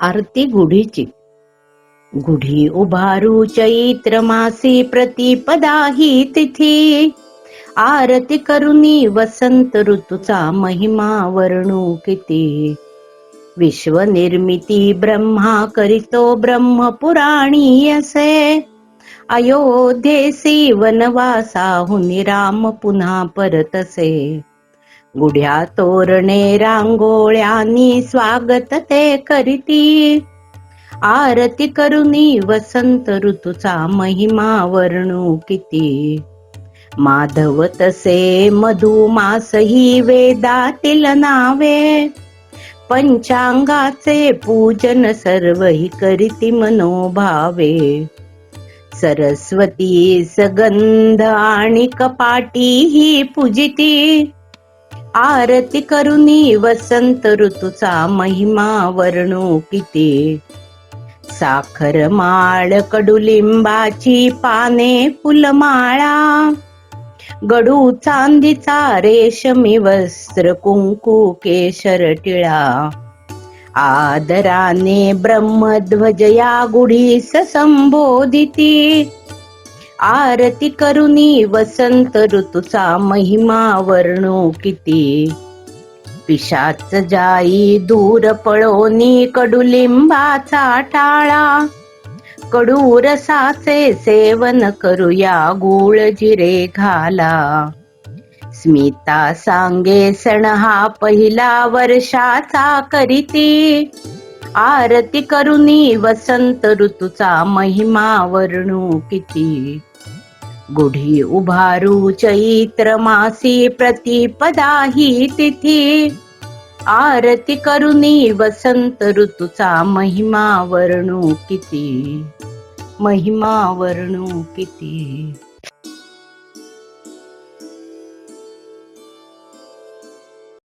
आरती गुढीची. गुढी उभारू चैत्र मासी प्रतिपदा ही तिथी. आरती करुनी वसंत ऋतूचा महिमा वर्णू किती. विश्व निर्मिती ब्रह्मा करितो ब्रह्म पुराणी असे. अयोध्येसी वनवासाहुनी राम पुन्हा परतसे. गुढ्या तोरणे रांगोळ्यानी स्वागत ते करीती. आरती करुनी वसंत ऋतूचा महिमा वर्णू किती. माधव तसे मधुमास ही वेदातील नावे. पंचांगाचे पूजन सर्व ही करीती मनोभावे. सरस्वती सगंध आणि कपाटी ही पूजिती. आरती करुनी वसंत ऋतूचा महिमा वर्णू किती साखर माळ कडुलिंबाची पाने फुलमाळा. गडू चांदीचा रेशमी वस्त्र कुंकू केशर टिळा. आदराने ब्रह्मध्वज या गुढीस संबोधिती. आरती करुनी वसंत ऋतूचा महिमा वर्णू किती? पिशाच जाई दूर पळोनी कडुलिंबाचा टाळा. कडू रसाचे सेवन करूया गुळ जिरे घाला. स्मिता सांगे सण हा पहिला वर्षाचा करीती. आरती करुनी वसंत ऋतूचा महिमा वर्णू किती? गुढी उभारू चैत्र मासी प्रतिपदा ही तिथी. आरती करुनी वसंत ऋतूचा महिमा वर्णू किती? महिमा वर्णू किती?